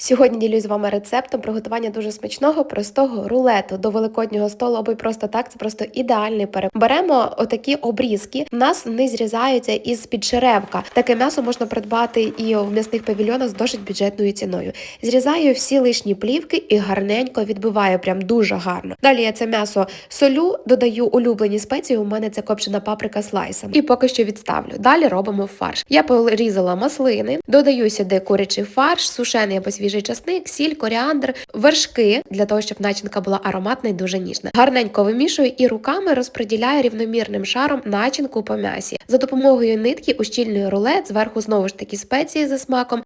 Сьогодні ділюсь з вами рецептом приготування дуже смачного, простого рулету до великоднього столу, або й просто так. Це просто ідеальний переп. Беремо отакі обрізки. У нас вони зрізаються із під черевка. Таке м'ясо можна придбати і в м'ясних павільйонах з досить бюджетною ціною. Зрізаю всі лишні плівки і гарненько відбиваю, прям дуже гарно. Далі я це м'ясо солю, додаю улюблені спеції. У мене це копчена паприка слайсом. І поки що відставлю. Далі робимо фарш. Я порізала маслини, додаю сюди курячий фарш, сушений або свіжий часник, сіль, коріандр, вершки для того, щоб начинка була ароматна і дуже ніжна. Гарненько вимішую і руками розподіляю рівномірним шаром начинку по м'ясі. За допомогою нитки ущільнюю рулет, зверху знову ж таки спеції за смаком.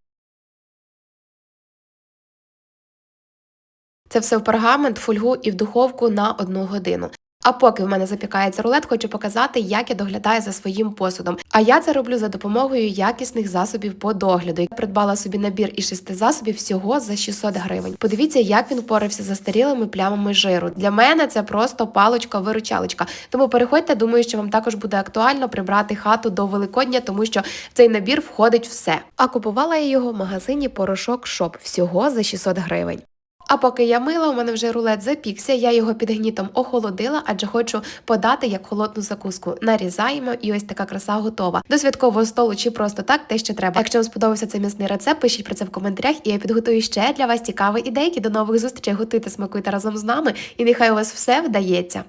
Це все в пергамент, фольгу і в духовку на одну годину. А поки в мене запікається рулет, хочу показати, як я доглядаю за своїм посудом. А я це роблю за допомогою якісних засобів по догляду. Я придбала собі набір із шести засобів всього за 600 гривень. Подивіться, як він впорався з застарілими плямами жиру. Для мене це просто палочка-виручалочка. Тому переходьте, думаю, що вам також буде актуально прибрати хату до Великодня, тому що в цей набір входить все. А купувала я його в магазині порошок Шоп всього за 600 гривень. А поки я мила, у мене вже рулет запікся, я його під гнітом охолодила, адже хочу подати як холодну закуску. Нарізаємо, і ось така краса готова. До святкового столу чи просто так, те, що треба. Якщо вам сподобався цей м'ясний рецепт, пишіть про це в коментарях, і я підготую ще для вас цікаві ідейки. До нових зустрічей. Готуйте, смакуйте разом з нами, і нехай у вас все вдається.